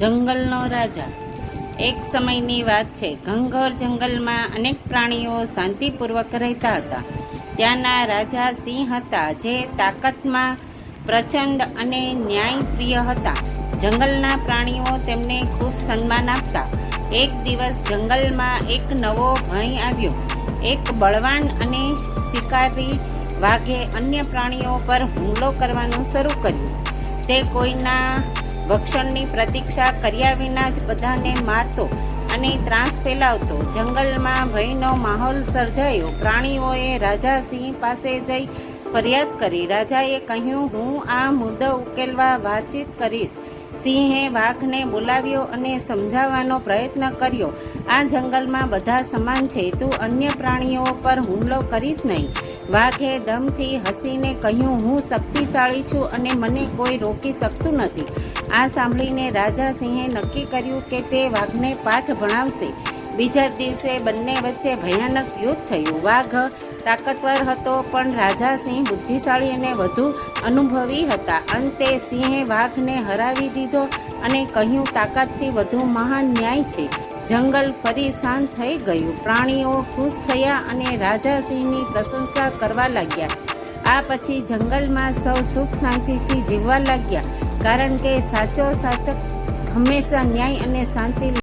જંગલનો રાજા. એક સમયની વાત છે, ઘંઘોર જંગલમાં અનેક પ્રાણીઓ શાંતિપૂર્વક રહેતા હતા. ત્યાંના રાજા સિંહ હતા જે તાકાતમાં પ્રચંડ અને ન્યાયપ્રિય હતા. જંગલના પ્રાણીઓ તેમને ખૂબ સન્માન આપતા. એક દિવસ જંગલમાં એક નવો ભય આવ્યો. એક બળવાન અને શિકારી વાઘે અન્ય પ્રાણીઓ પર હુમલો કરવાનું શરૂ કર્યું. તે કોઈના ભક્ષણની પ્રતીક્ષા કર્યા વિના જ બધાને મારતો અને ત્રાસ ફેલાવતો. જંગલમાં ભયનો માહોલ સર્જાયો. પ્રાણીઓએ રાજા સિંહ પાસે જઈ ફરિયાદ કરી. રાજાએ કહ્યું, હું આ મુદ્દો ઉકેલવા વાતચીત કરીશ. સિંહે વાઘને બોલાવ્યો અને સમજાવવાનો પ્રયત્ન કર્યો. આ જંગલમાં બધા સમાન છે. તું અન્ય પ્રાણીઓ પર હુમલો કરીશ નહીં. વાઘે દમથી હસીને કહ્યું, હું શક્તિશાળી છું અને મને કોઈ રોકી શકતું નથી. આ સાંભળીને રાજા સિંહે નક્કી કર્યું કે તે વાઘને પાઠ ભણાવશે. બીજા દિવસે બંને વચ્ચે ભયાનક યુદ્ધ થયું. વાઘ તાકતવર હતો, પણ રાજા સિંહ બુદ્ધિશાળી અને વધુ અનુભવી હતા. અંતે સિંહે વાઘને હરાવી દીધો અને કહ્યું, તાકાતથી વધુ મહાન ન્યાય છે. જંગલ ફરી શાંત થઈ ગયું. પ્રાણીઓ ખુશ થયા અને રાજા સિંહની પ્રશંસા કરવા લાગ્યા. આ પછી જંગલમાં સૌ સુખ શાંતિથી જીવવા લાગ્યા. કારણ કે સાચો સાચક હંમેશા ન્યાય અને શાંતિ